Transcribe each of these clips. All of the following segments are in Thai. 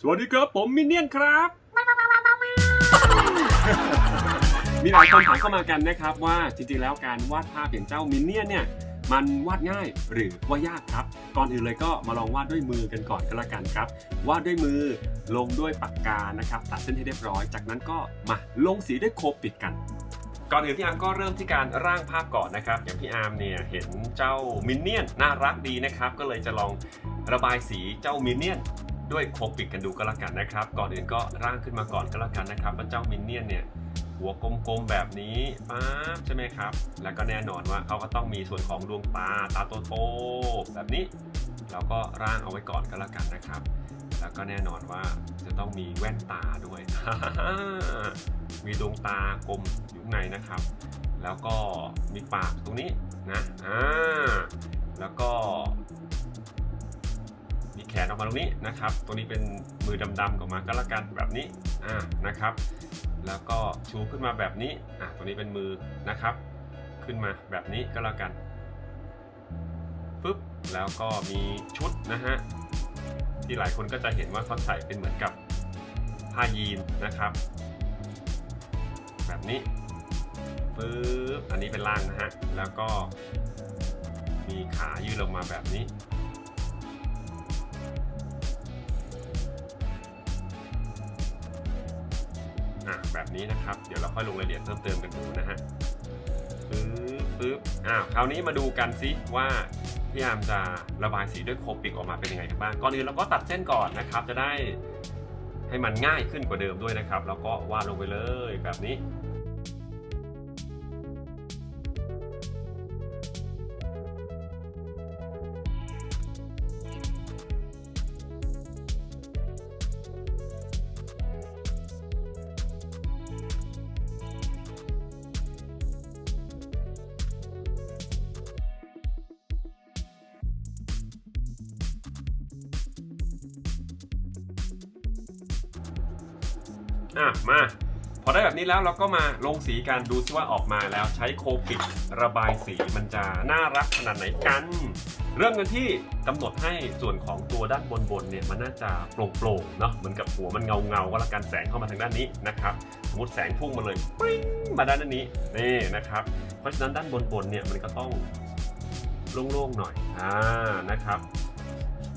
สวัสดีครับผมมินเนี่ยนครับ มีหลายคนถามเข้ามากันนะครับว่าจริงๆแล้วการวาดภาพอย่างเจ้ามินเนี่ยนเนี่ยมันวาดง่ายหรือว่ายากครับ ก่อนอื่นเลยก็มาลองวาดด้วยมือกันก่อนก็แล้วกันครับ วาดด้วยมือลงด้วยปากกานะครับตัดเส้นให้เรียบร้อย จากนั้นก็มาลงสีด้วยโคปิดกัน ก่อนอื่นพี่อาร์มก็เริ่มที่การร่างภาพก่อนนะครับ อย่างพี่อาร์มเนี่ยเห็นเจ้ามินเนี่ยนน่ารักดีนะครับ ก็เลยจะลองระบายสีเจ้ามินเนี่ยน ด้วยโคปิดกันดูก็แล้วกันนะครับ ก่อนอื่นก็ร่างขึ้นมาก่อนก็แล้วกันนะครับว่าเจ้ามินเนี่ยนเนี่ยหัวกลมๆแบบนี้ป๊าบใช่ไหมครับ แล้วก็แน่นอนว่าเขาก็ต้องมีส่วนของดวงตาตาโตๆแบบนี้ เราก็ร่างเอาไว้ก่อนก็แล้วกันนะครับ แล้วก็แน่นอนว่าจะต้องมีแว่นตาด้วย มีดวงตากลมอยู่ในนะครับ แล้วก็มีปากตรงนี้นะอ่าแล้วก็ แขนออกมาตรงนี้นะครับ ตรงนี้เป็นมือดำๆออกมาก็แล้วกันแบบนี้อ่านะครับ แล้วก็ชูขึ้นมาแบบนี้อะตรงนี้เป็นมือนะครับ ขึ้นมาแบบนี้ก็แล้วกันปึ๊บแล้วก็มีชุดนะฮะที่หลายคนก็จะเห็นว่าเขาใส่เป็นเหมือนกับผ้ายีนนะครับ แบบนี้ปึ๊บอันนี้เป็นล่างนะฮะแล้วก็มีขายืดลงมาแบบนี้ แบบนี้นะครับ เดี๋ยวเราค่อยลงรายละเอียดเพิ่มเติมกันดูนะฮะปึ๊บปึ๊บอ้าวคราวนี้มาดูกันซิว่าพี่ยามจะระบายสีด้วยโคปิกออกมาเป็นยังไงกันบ้างก่อนอื่นเราก็ตัดเส้นก่อนนะครับ จะได้ให้มันง่ายขึ้นกว่าเดิมด้วยนะครับ แล้วก็วาดลงไปเลยแบบนี้ อะมา พอได้แบบนี้แล้วเราก็มาลงสีกันดูซิว่าออกมาแล้วใช้โคปิกระบายสีมันจะน่ารักขนาดไหนกัน เริ่มกันที่กำหนดให้ส่วนของตัวด้านบนบนเนี่ยมันน่าจะโปร่งๆเนาะเหมือนกับหัวมันเงาเงาก็แล้วกันแสงเข้ามาทางด้านนี้นะครับสมมติแสงพุ่งมาเลยปิ้งมาด้านนี้นี่นะครับ เพราะฉะนั้นด้านบนบนเนี่ยมันก็ต้องโล่งๆหน่อยอ่านะครับ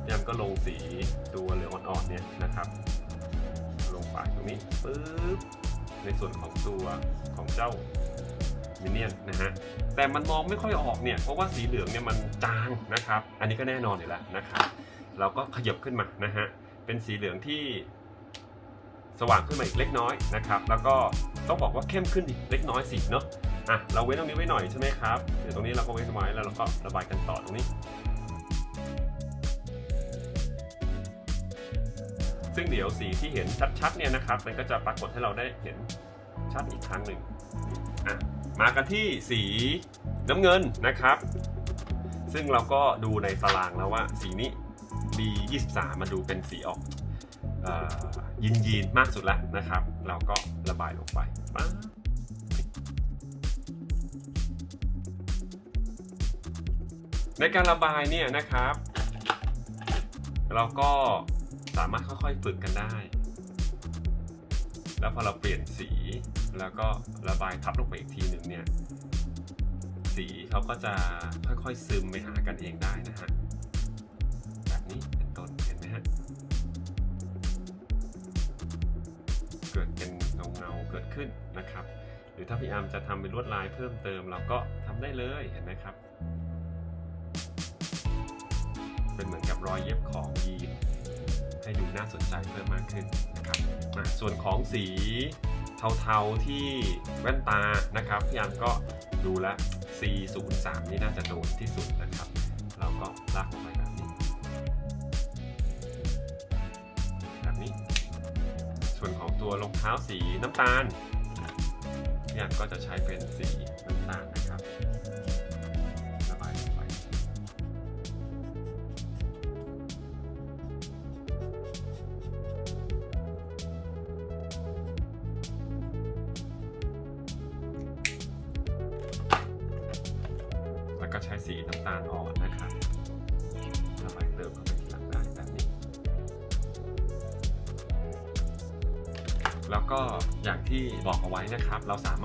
ยามก็ลงสีตัวเหลืองอ่อนๆเนี่ยนะครับ นี้ปึ๊บในส่วนของตัวของเจ้ามินเนี่ยนนะฮะแต่มันมองไม่ค่อยออกเนี่ยเพราะว่าสีเหลืองเนี่ยมันจางนะครับ อันนี้ก็แน่นอนอยู่แล้วนะครับเราก็ขยับขึ้นมานะฮะเป็นสีเหลืองที่สว่างขึ้นมาอีกเล็กน้อยนะครับ แล้วก็ต้องบอกว่าเข้มขึ้นอีกเล็กน้อยสิเนาะอะเราเว้นตรงนี้ไว้หน่อยใช่ไหมครับเดี๋ยวตรงนี้เราก็เว้นไว้แล้วเราก็ระบายกันต่อตรงนี้ ซึ่งเดี๋ยวสีที่เห็นชัดๆเนี่ยนะครับ มันก็จะปรากฏให้เราได้เห็นชัดอีกครั้งหนึ่งอะมากันที่สีน้ำเงินนะครับ ซึ่งเราก็ดูในตารางแล้วว่าสีนี้ B23 มาดูเป็นสีออกอยินยีนมากสุดแล้วนะครับ เราก็ระบายลงไปปั๊บในการระบายเนี่ยนะครับ เราก็ สามารถค่อยๆฝึกกันได้ แล้วพอเราเปลี่ยนสีแล้วก็ระบายทับลงไปอีกทีหนึ่งเนี่ย สีเขาก็จะค่อยๆซึมไปหากันเองได้นะฮะ แบบนี้เป็นต้นเห็นไหมฮะ เกิดเป็นเงาๆเกิดขึ้นนะครับ หรือถ้าพี่อาร์มจะทำเป็นลวดลายเพิ่มเติมเราก็ทำได้เลยเห็นไหมครับ เป็นเหมือนกับรอยเย็บของยีน ให้ดูน่าสนใจเพิ่มมากขึ้นนะครับส่วนของสีเทาๆที่แว่นตานะครับพี่อันก็ดูแลว C03 นี่น่าจะโดนที่สุดนะครับ เราก็ลากไปแบบนี้ แบบนี้ ส่วนของตัวรองเท้าสีน้ำตาลพี่อันก็จะใช้เป็นสีน้ำตาลนะครับ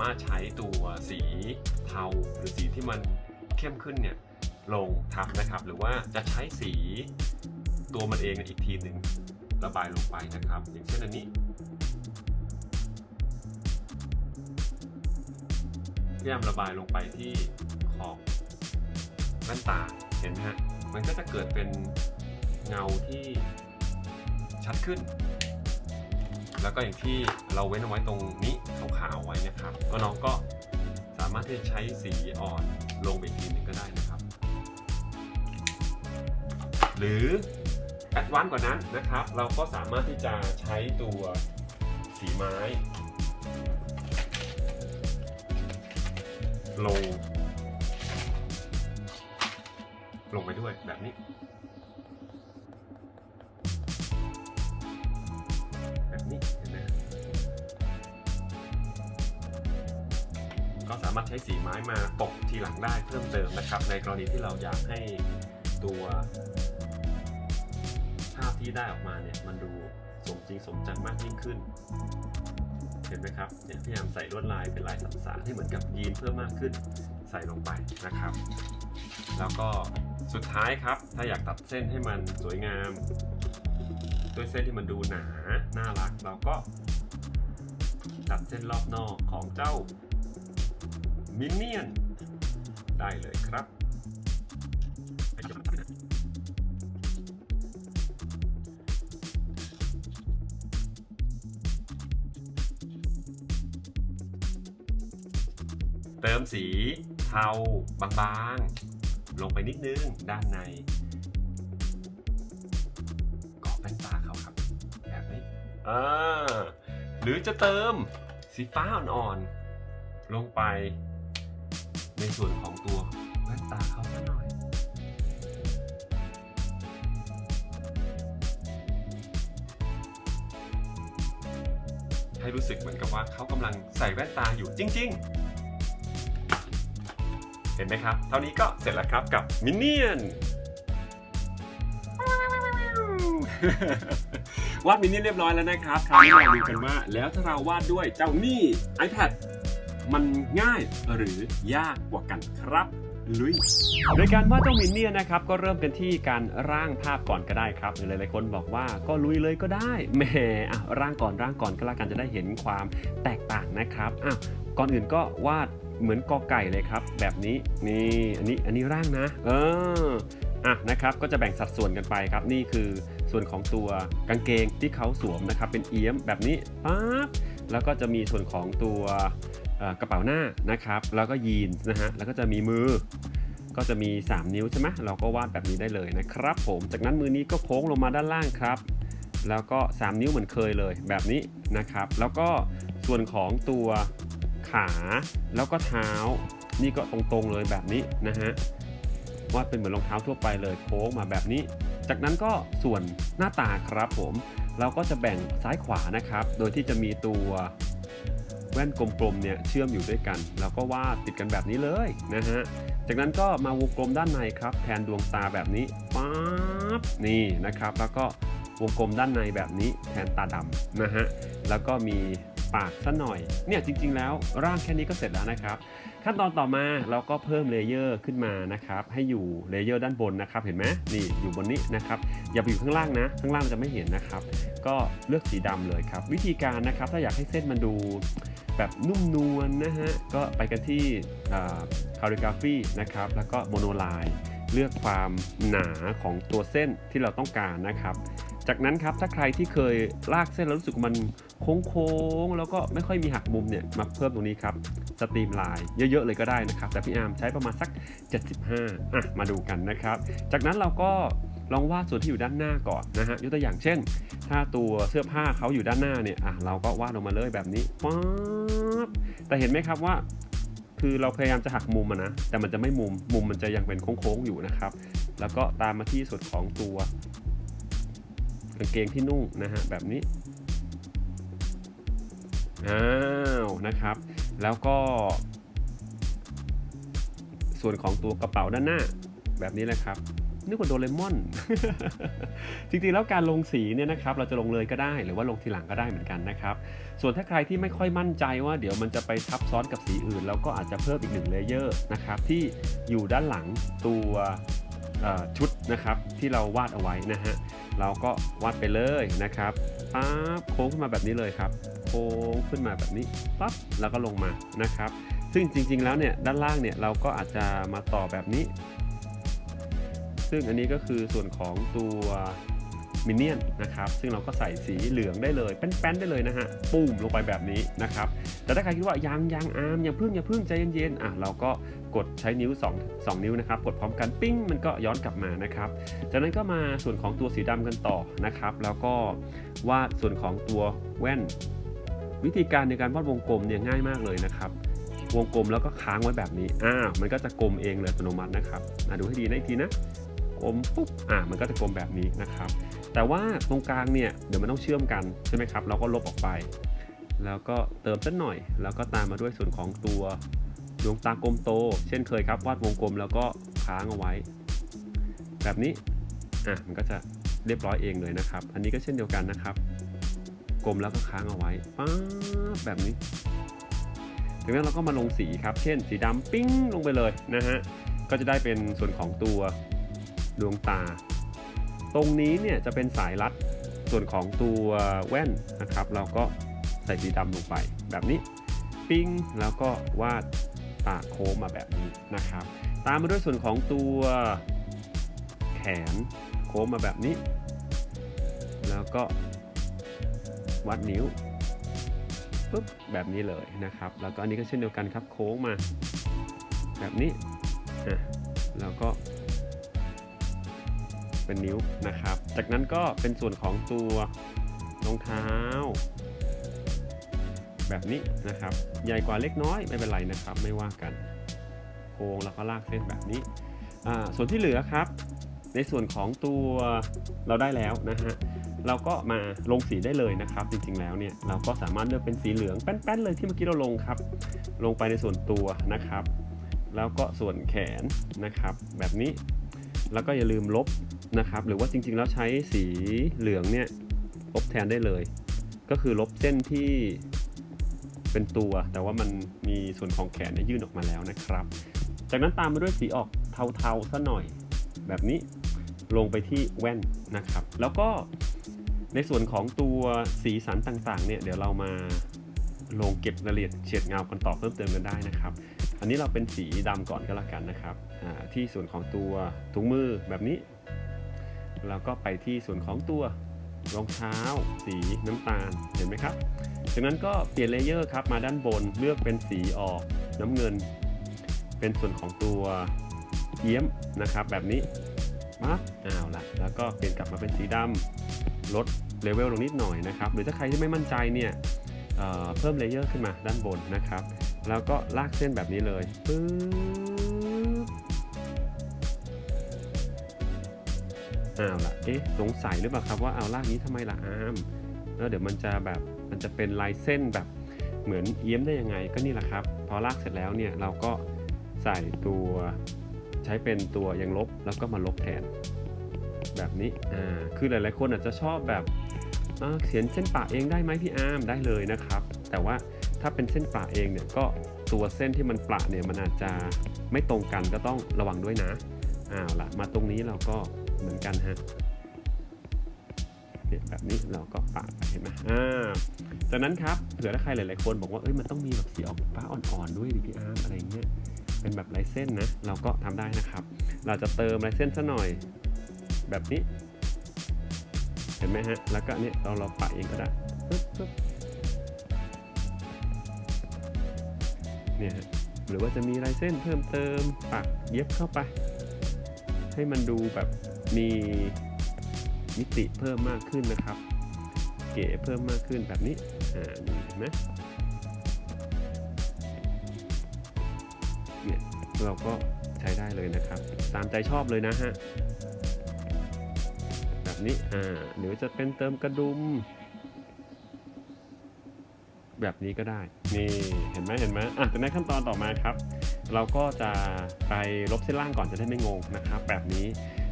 ารถใช้ตัวสีเทาหรือสีที่มันเข้มขึ้นเนี่ยลงทับนะครับ หรือว่าจะใช้สีตัวมันเองอีกทีหนึ่งระบายลงไปนะครับ อย่างเช่นอันนี้พยายามระบายลงไปที่ขอบแว่นตาเห็นไหมฮะมันก็จะเกิดเป็นเงาที่ชัดขึ้น แล้วก็อย่างที่เราเว้นเอาไว้ตรงนี้ขาวๆไว้นะครับ ก็น้องก็สามารถที่จะใช้สีอ่อนลงไปทีนึงก็ได้นะครับ หรือแอดวานกว่านั้นนะครับ เราก็สามารถที่จะใช้ตัวสีไม้ ลง ลงไปด้วยแบบนี้ามารถใช้สีไม้มาปกทีหลังได้เพิ่มเติมนะครับ ในกรณีที่เราอยากให้ตัวภาพที่ได้ออกมาเนี่ยมันดูสมจริงสมจังมากยิ่งขึ้น เห็นไหมครับเนี่ยพยายามใส่ลวดลายเป็นลายสัมสานให้เหมือนกับยีนเพิ่มมากขึ้นใส่ลงไปนะครับ แล้วก็สุดท้ายครับ ถ้าอยากตัดเส้นให้มันสวยงาม ด้วยเส้นที่มันดูหนา น่ารัก เราก็ตัดเส้นรอบนอกของเจ้า มินเนี่ยนได้เลยครับเติมสีเทาบางๆ ลงไปนิดนึงด้านในกรอบแว่นตาเขาครับ แบบนี้อ่าหรือจะเติมสีฟ้าอ่อนๆลงไป ในส่วนของตัวแว่นตาเขาสักหน่อย ให้รู้สึกเหมือนกับว่าเขากำลังใส่แว่นตาอยู่จริง ๆ เห็นไหมครับ เท่านี้ก็เสร็จแล้วครับกับมินเนี่ยนวาดมินเนี่ยนเรียบร้อยแล้วนะครับ คราวนี้เราดูกันว่า แล้วถ้าเราวาดด้วยเจ้านี่ iPad มันง่ายหรือยากกว่ากันครับลุยโดยการวาดเจ้ามินเนี่ยนะครับก็เริ่มกันที่การร่างภาพก่อนก็ได้ครับหรือหลายๆคนบอกว่าก็ลุยเลยก็ได้แหมอะร่างก่อนร่างก่อนก็แล้วกันจะได้เห็นความแตกต่างนะครับอะก่อนอื่นก็วาดเหมือนกอไก่เลยครับ แบบนี้นี่อันนี้อันนี้ร่างนะ เอออะนะครับก็จะแบ่งสัดส่วนกันไปครับ นี่คือส่วนของตัวกางเกงที่เขาสวมนะครับเป็นเอี้ยมแบบนี้ปั๊บแล้วก็จะมีส่วนของตัว กระเป๋าหน้านะครับ แล้วก็ยีนส์นะฮะ แล้วก็จะมีมือ ก็จะมี 3 นิ้วใช่ไหมเราก็วาดแบบนี้ได้เลยนะครับผม จากนั้นมือนี้ก็โค้งลงมาด้านล่างครับ แล้วก็ 3 นิ้วเหมือนเคยเลยแบบนี้นะครับ แล้วก็ส่วนของตัวขาแล้วก็เท้า นี่ก็ตรงๆเลยแบบนี้นะฮะวาดเป็นเหมือนรองเท้าทั่วไปเลยโค้งมาแบบนี้ จากนั้นก็ส่วนหน้าตาครับผม เราก็จะแบ่งซ้ายขวานะครับ โดยที่จะมีตัว แว่นกลมๆเนี่ยเชื่อมอยู่ด้วยกัน แล้วก็วาดติดกันแบบนี้เลยนะฮะจากนั้นก็มาวงกลมด้านในครับแทนดวงตาแบบนี้ป๊าบนี่นะครับ แล้วก็วงกลมด้านในแบบนี้แทนตาดำนะฮะแล้วก็มีปากซะหน่อยเนี่ยจริง ๆ แล้วร่างแค่นี้ก็เสร็จแล้วนะครับ ขั้นตอนต่อมาเราก็เพิ่มเลเยอร์ขึ้นมานะครับ ให้อยู่เลเยอร์ด้านบนนะครับ เห็นไหมนี่อยู่บนนี้นะครับ อย่าไปอยู่ข้างล่างนะ ข้างล่างจะไม่เห็นนะครับ ก็เลือกสีดำเลยครับ วิธีการนะครับถ้าอยากให้เส้นมันดู แบบนุ่มนวลนะฮะ ก็ไปกันที่คาลิกราฟีนะครับ แล้วก็โมโนไลน์เลือกความหนาของตัวเส้นที่เราต้องการนะครับ จากนั้นครับถ้าใครที่เคยลากเส้นแล้วรู้สึกมันโค้งๆ แล้วก็ไม่ค่อยมีหักมุมเนี่ย มาเพิ่มตรงนี้ครับสตรีมไลน์เยอะ ๆ เลยก็ได้นะครับ แต่พี่อาร์มใช้ประมาณสัก 75อะมาดูกันนะครับ จากนั้นเราก็ ลองวาดส่วนที่อยู่ด้านหน้าก่อนนะฮะยกตัวอย่างเช่น ถ้าตัวเสื้อผ้าเขาอยู่ด้านหน้าเนี่ยอะเราก็วาดลงมาเลยแบบนี้ป๊อบแต่เห็นไหมครับว่า คือเราพยายามจะหักมุมนะแต่มันจะไม่มุมมุมมันจะยังเป็นโค้งๆอยู่นะครับ แล้วก็ตามมาที่ส่วนของตัวกางเกงที่นุ่งนะฮะแบบนี้อ้าวนะครับ แล้วก็ ส่วนของตัวกระเป๋าด้านหน้าแบบนี้เลยครับ นึกว่าโดเรมอน จริงๆแล้วการลงสีเนี่ยนะครับเราจะลงเลยก็ได้หรือว่าลงทีหลังก็ได้เหมือนกันนะครับส่วนถ้าใครที่ไม่ค่อยมั่นใจว่าเดี๋ยวมันจะไปทับซ้อนกับสีอื่นเราก็อาจจะเพิ่มอีกหนึ่งเลเยอร์นะครับที่อยู่ด้านหลังตัวชุดนะครับที่เราวาดเอาไว้นะฮะเราก็วาดไปเลยนะครับปั๊บโค้งขึ้นมาแบบนี้เลยครับ โค้งขึ้นมาแบบนี้ปั๊บแล้วก็ลงมานะครับ ซึ่งจริง ๆ แล้วเนี่ยด้านล่างเนี่ยเราก็อาจจะมาต่อแบบนี้ ซึ่งอันนี้ก็คือส่วนของตัวมินเนี่ยนนะครับ ซึ่งเราก็ใส่สีเหลืองได้เลยแป้นๆได้เลยนะฮะปุ้มลงไปแบบนี้นะครับ แต่ถ้าใครคิดว่ายังยังอาร์มอย่าพึ่งอย่าพึ่งใจเย็นๆอะเราก็กดใช้นิ้ว 2 2 นิ้วนะครับ กดพร้อมกันปิ้งมันก็ย้อนกลับมานะครับ จากนั้นก็มาส่วนของตัวสีดำกันต่อนะครับ แล้วก็วาดส่วนของตัวแว่น วิธีการในการวาดวงกลมเนี่ยง่ายมากเลยนะครับวงกลมแล้วก็ค้างไว้แบบนี้อ่ามันก็จะกลมเองเลยอัตโนมัตินะครับดูให้ดีนะอีกทีนะ กลมปุ๊บอ่ามันก็จะกลมแบบนี้นะครับ แต่ว่าตรงกลางเนี่ยเดี๋ยวมันต้องเชื่อมกันใช่ไหมครับ เราก็ลบออกไป แล้วก็เติมสักหน่อย แล้วก็ตามมาด้วยส่วนของตัวดวงตากลมโต เช่นเคยครับวาดวงกลมแล้วก็ค้างเอาไว้ แบบนี้อะมันก็จะเรียบร้อยเองเลยนะครับ อันนี้ก็เช่นเดียวกันนะครับ กลมแล้วก็ค้างเอาไว้ป๊าแบบนี้จากนั้นเราก็มาลงสีครับ เช่น สีดำปิ้งลงไปเลยนะฮะ ก็จะได้เป็นส่วนของตัว ดวงตา ตรงนี้เนี่ยจะเป็นสายรัดส่วนของตัวแว่นนะครับ เราก็ใส่สีดำลงไปแบบนี้ ปิ้งแล้วก็วาดปาโค้งมาแบบนี้นะครับ ตามมาด้วยส่วนของตัวแขนโค้งมาแบบนี้ แล้วก็วัดนิ้วปุ๊บแบบนี้เลยนะครับ แล้วก็อันนี้ก็เช่นเดียวกันครับโค้งมา แบบนี้อะแล้วก็ เป็นนิ้วนะครับ จากนั้นก็เป็นส่วนของตัวรองเท้า แบบนี้นะครับ ใหญ่กว่าเล็กน้อยไม่เป็นไรนะครับ ไม่ว่ากันโค้งแล้วก็ลากเส้นแบบนี้ ส่วนที่เหลือครับ ในส่วนของตัวเราได้แล้วนะฮะเราก็มาลงสีได้เลยนะครับ จริงๆแล้วเนี่ยเราก็สามารถเลือกเป็นสีเหลืองแป้นๆเลยที่เมื่อกี้เราลงครับ ลงไปในส่วนตัวนะครับ แล้วก็ส่วนแขนนะครับ แบบนี้ แล้วก็อย่าลืมลบนะครับ หรือว่าจริงๆ แล้วใช้สีเหลืองเนี่ยลบแทนได้เลย ก็คือลบเส้นที่เป็นตัว แต่ว่ามันมีส่วนของแขนยยื่นออกมาแล้วนะครับ จากนั้นตามมาด้วยสีออกเทาๆซะหน่อยแบบนี้ลงไปที่แว่นนะครับ แล้วก็ในส่วนของตัวสีสันต่างๆเนี่ยเดี๋ยวเรามาลงเก็บรายละเอียดเฉดเงากันต่อเพิ่มเติมกันได้นะครับ อันนี้เราเป็นสีดำก่อนก็แล้วกันนะครับที่ส่วนของตัวถุงมือแบบนี้แล้วก็ไปที่ส่วนของตัวรองเท้า สีน้ำตาลเห็นไหมครับจากนั้นก็เปลี่ยนเลเยอร์ครับมาด้านบนเลือกเป็นสีออกน้ำเงิน เป็นส่วนของตัวเอี้ยมนะครับ แบบนี้ปั๊บอ้าวละแล้วก็เปลี่ยนกลับมาเป็นสีดำลดเลเวลลงนิดหน่อยนะครับ หรือถ้าใครที่ไม่มั่นใจเนี่ยเเพิ่มเลเยอร์ขึ้นมาด้านบนนะครับ แล้วก็ลากเส้นแบบนี้เลยปึ๊บอ้าวละเอ๊ะสงสัยหรือเปล่าครับว่าเอาลากนี้ทำไมล่ะอามแล้วเดี๋ยวมันจะแบบมันจะเป็นลายเส้นแบบเหมือนเอี้ยมได้ยังไงก็นี่แหละครับ พอลากเสร็จแล้วเนี่ยเราก็ใส่ตัวใช้เป็นตัวยังลบแล้วก็มาลบแทน แบบนี้อ่าคือหลายๆคนอาจจะชอบแบบเขียนเส้นปะเองได้ไหมพี่อาร์มได้เลยนะครับ แต่ว่า ถ้าเป็นเส้นปะเองเนี่ยก็ตัวเส้นที่มันปะเนี่ยมันอาจจะไม่ตรงกันก็ต้องระวังด้วยนะอ้าวละมาตรงนี้เราก็เหมือนกันฮะเนี่ยแบบนี้เราก็ปะไปเห็นไหมอ่าจากนั้นครับเผื่อถ้าใครหลาย ๆ คนบอกว่าเอ้ยมันต้องมีแบบสีออกฟ้าอ่อนๆด้วยดิพี่อาร์มอะไรเงี้ยเป็นแบบลายเส้นนะเราก็ทำได้นะครับ เราจะเติมลายเส้นซะหน่อยแบบนี้ เห็นไหมฮะแล้วก็เนี่ยเราเราปะเองก็ได้ปึ๊บปึ๊บ เนี่ยหรือว่าจะมีลายเส้นเพิ่มเติมปักเย็บเข้าไป ให้มันดูแบบมีมิติเพิ่มมากขึ้นนะครับ เก๋เพิ่มมากขึ้นแบบนี้อ่านี่เห็นไหมเนี่ยเราก็ใช้ได้เลยนะครับ ตามใจชอบเลยนะฮะแบบนี้อ่าหรือจะเป็นเติมกระดุม แบบนี้ก็ได้ นี่เห็นไหมเห็นไหมอะจากนั้นขั้นตอนต่อมาครับ เราก็จะไปลบเส้นล่างก่อนจะได้ไม่งงนะครับ แบบนี้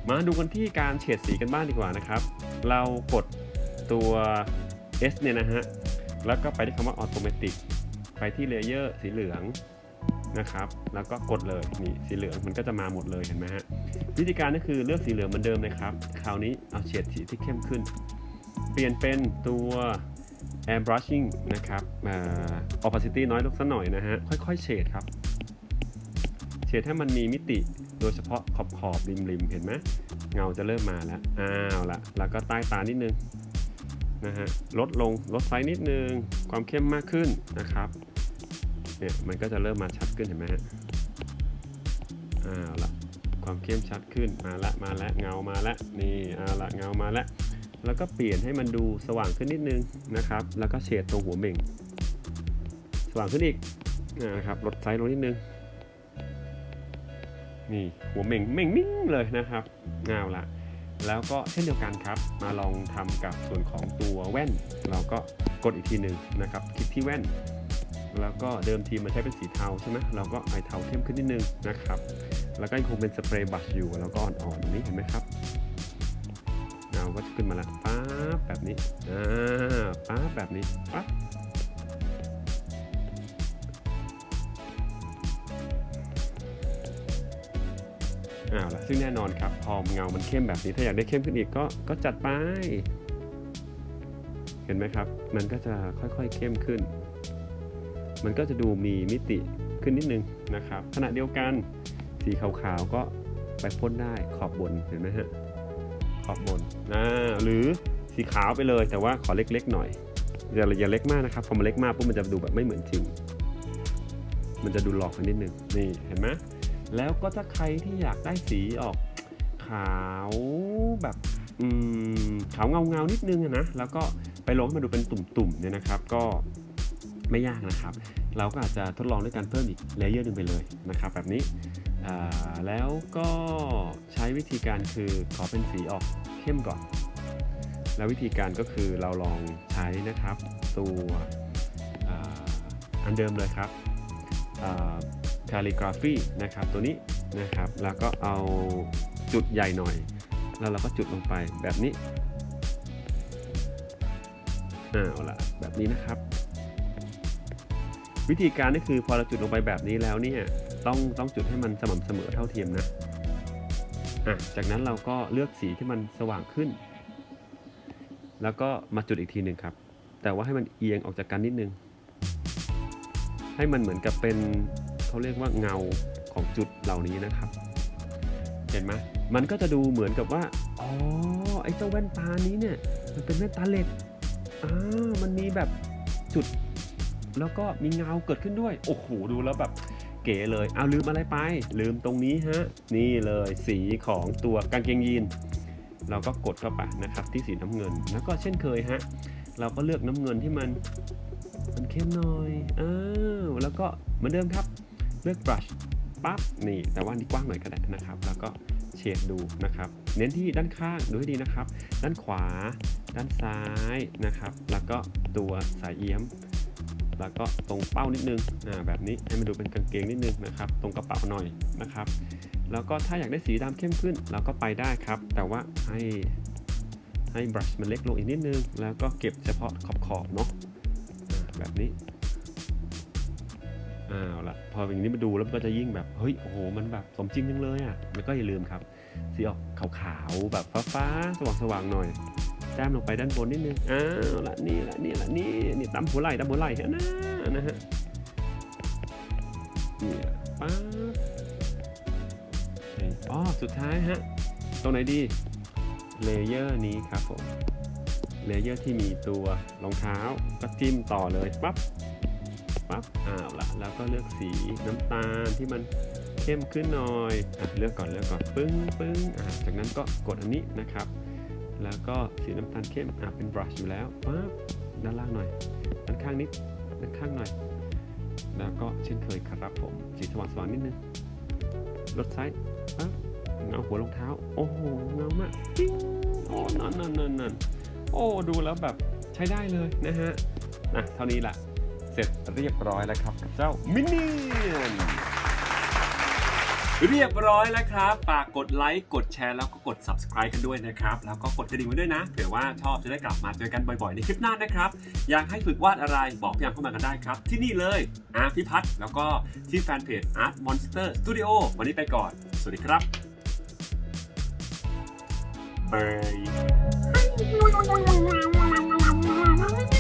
มาดูกันที่การเฉดสีกันบ้างดีกว่านะครับ เรากดตัว S เนี่ยนะฮะ แล้วก็ไปที่คำว่า Automatic ไปที่เลเยอร์สีเหลืองนะครับ แล้วก็กดเลยนี่สีเหลืองมันก็จะมาหมดเลยเห็นไหมฮะ วิธีการก็คือเลือกสีเหลืองเหมือนเดิมเลยครับ คราวนี้เอาเฉดสีที่เข้มขึ้น เปลี่ยนเป็นตัว air brushing นะครับอ่า opacity น้อยลงสักหน่อยนะฮะ ค่อยๆเฉดครับ เฉดให้มันมีมิติโดยเฉพาะขอบขอบริมริมๆเห็นไหมเงาจะเริ่มมาแล้ว อ้าวละแล้วก็ใต้ตานิดนึงนะฮะ ลดลง ลดไซส์นิดนึง ความเข้มมากขึ้นนะครับ เนี่ย มันก็จะเริ่มมาชัดขึ้นเห็นไหมฮะ อ้าวละความเข้มชัดขึ้น มาละ มาละ เงามาละ นี่เอาวละ เงามาละ แล้วก็เปลี่ยนให้มันดูสว่างขึ้นนิดนึงนะครับ แล้วก็เฉดตรงหัวเม่ง สว่างขึ้นอีกนะครับลดไซส์ลงนิดนึง นี่หัวเม่งเม่งนิ่งเลยนะครับเงาละแล้วก็เช่นเดียวกันครับ มาลองทำกับส่วนของตัวแว่น เราก็กดอีกทีหนึ่งนะครับ คลิกที่แว่น แล้วก็เดิมทีมันใช้เป็นสีเทาใช่ไหมเราก็ไอเทาเข้มขึ้นนิดนึงนะครับ แล้วก็ยังคงเป็นสเปรย์บัชอยู่แล้วก็อ่อนๆอย่างนี้เห็นไหมครับ เงาจะขึ้นมาแล้วป๊าบแบบนี้อ่าป๊าบแบบนี้ปั๊บอ้าวละซึ่งแน่นอนครับพอเงามันเข้มแบบนี้ถ้าอยากได้เข้มขึ้นอีกก็ก็จัดไป เห็นไหมครับ มันก็จะค่อยๆเข้มขึ้น มันก็จะดูมีมิติขึ้นนิดนึงนะครับขณะเดียวกันสีขาวๆก็ไปพ่นได้ขอบบนเห็นไหมฮะ ขอบบนอ่าหรือสีขาวไปเลยแต่ว่าขอเล็กๆหน่อยอย่าอย่าเล็กมากนะครับพอมันเล็กมากปุ๊บมันจะดูแบบไม่เหมือนจริง มันจะดูหลอกไปนิดนึงนี่เห็นไหมแล้วก็ถ้าใครที่อยากได้สีออกขาวแบบอืมขาวเงาเงาๆนิดนึงนะแล้วก็ไปลงให้มันดูเป็นตุ่มๆเนี่ยนะครับ ก็ไม่ยากนะครับ เราก็อาจจะทดลองด้วยการเพิ่มอีกเลเยอร์หนึ่งไปเลยนะครับ แบบนี้ แล้วก็ใช้วิธีการคือขอเป็นสีออกเข้มก่อน แล้ววิธีการก็คือเราลองใช้นะครับตัวอ,อันเดิมเลยครับคาลิกราฟีนะครับตัวนี้นะครับ แล้วก็เอาจุดใหญ่หน่อย แล้วเราก็จุดลงไปแบบนี้อ่าเอาละแบบนี้นะครับ วิธีการก็คือพอเราจุดลงไปแบบนี้แล้วเนี่ย ต้องต้องจุดให้มันสม่ำเสมอเท่าเทียมนะอะจากนั้นเราก็เลือกสีที่มันสว่างขึ้น แล้วก็มาจุดอีกทีหนึ่งครับ แต่ว่าให้มันเอียงออกจากกันนิดนึง ให้มันเหมือนกับเป็นเขาเรียกว่าเงาของจุดเหล่านี้นะครับ เห็นไหมมันก็จะดูเหมือนกับว่า อ๋อ ไอ้เจ้าแว่นตานี้เนี่ย มันเป็นแว่นตาเหล็กอ่ามันมีแบบจุด แล้วก็มีเงาเกิดขึ้นด้วย โอ้โห ดูแล้วแบบ เก๋เลย เอาลืมอะไรไป ลืมตรงนี้ฮะ นี่เลยสีของตัวกางเกงยีน เราก็กดเข้าไปนะครับที่สีน้ำเงิน แล้วก็เช่นเคยฮะ เราก็เลือกน้ำเงินที่มันมันเข้มหน่อย อ้าว แล้วก็เหมือนเดิมครับ เลือก brush ปั๊บ นี่ แต่ว่านี่กว้างหน่อยก็ได้นะครับ แล้วก็เฉดดูนะครับ เน้นที่ด้านข้างดูให้ดีนะครับ ด้านขวา ด้านซ้ายนะครับ แล้วก็ตัวสายเอี้ยม แล้วก็ตรงเป้านิดนึงอ่าแบบนี้ให้มันดูเป็นกางเกงนิดนึงนะครับ ตรงกระเป๋าหน่อยนะครับ แล้วก็ถ้าอยากได้สีดำเข้มขึ้นเราก็ไปได้ครับ แต่ว่าให้ให้บรัชมันเล็กลงอีกนิดนึง แล้วก็เก็บเฉพาะขอบขอบๆเนาะอ่าแบบนี้อ้าวละพออย่างนี้มาดูแล้วมันก็จะยิ่งแบบเฮ้ยโอ้โหมันแบบสมจริงจังเลยอะแล้วก็อย่าลืมครับ สีออกขาวๆแบบฟ้าๆสว่างๆหน่อย แต้มลงไปด้านบนนิดนึง อ้าวละนี่ละนี่ละนี่นี่ตำหัวไหล่ตำหัวไหล่ฮะนะนะฮะนี่ป๊าบนี่อ๋อสุดท้ายฮะ ตรงไหนดี เลเยอร์นี้ครับผม เลเยอร์ที่มีตัวรองเท้าก็จิ้มต่อเลยปั๊บ ปั๊บ อ้าวละแล้วก็เลือกสีน้ำตาลที่มันเข้มขึ้นหน่อยอะเลือกก่อนเลือกก่อน ปึ้งปึ้งจากนั้นก็กดอันนี้นะครับ แล้วก็สีน้ำตาลเข้มอะเป็นบรัชอยู่แล้วปั๊บด้านล่างหน่อย ด้านข้างนิด ด้านข้างหน่อย แล้วก็เช่นเคยครับผม สีสว่างสว่างๆนิดนึง ลดไซส์ปั๊บเงาหัวรองเท้า โอ้โห เงามากปิ๊งโอ้นั่นนั่นนั่นนั่นโอ้ ดูแล้วแบบใช้ได้เลยนะฮะอะเท่านี้แหละ เสร็จเรียบร้อยแล้วครับกับเจ้ามินเนี่ยน เรียบร้อยแล้วครับฝากกดไลค์กดแชร์แล้วก็กด subscribe กันด้วยนะครับ แล้วก็กดกระดิ่งไว้ด้วยนะเผื่อว่าชอบจะได้กลับมาเจอกันบ่อยๆ ในคลิปหน้านะครับ อยากให้ฝึกวาดอะไรบอกพี่ยามเข้ามากันได้ครับ ที่นี่เลยอาร์ตพิพัฒน์แล้วก็ที่แฟนเพจ Art Monster Studio วันนี้ไปก่อน สวัสดีครับบ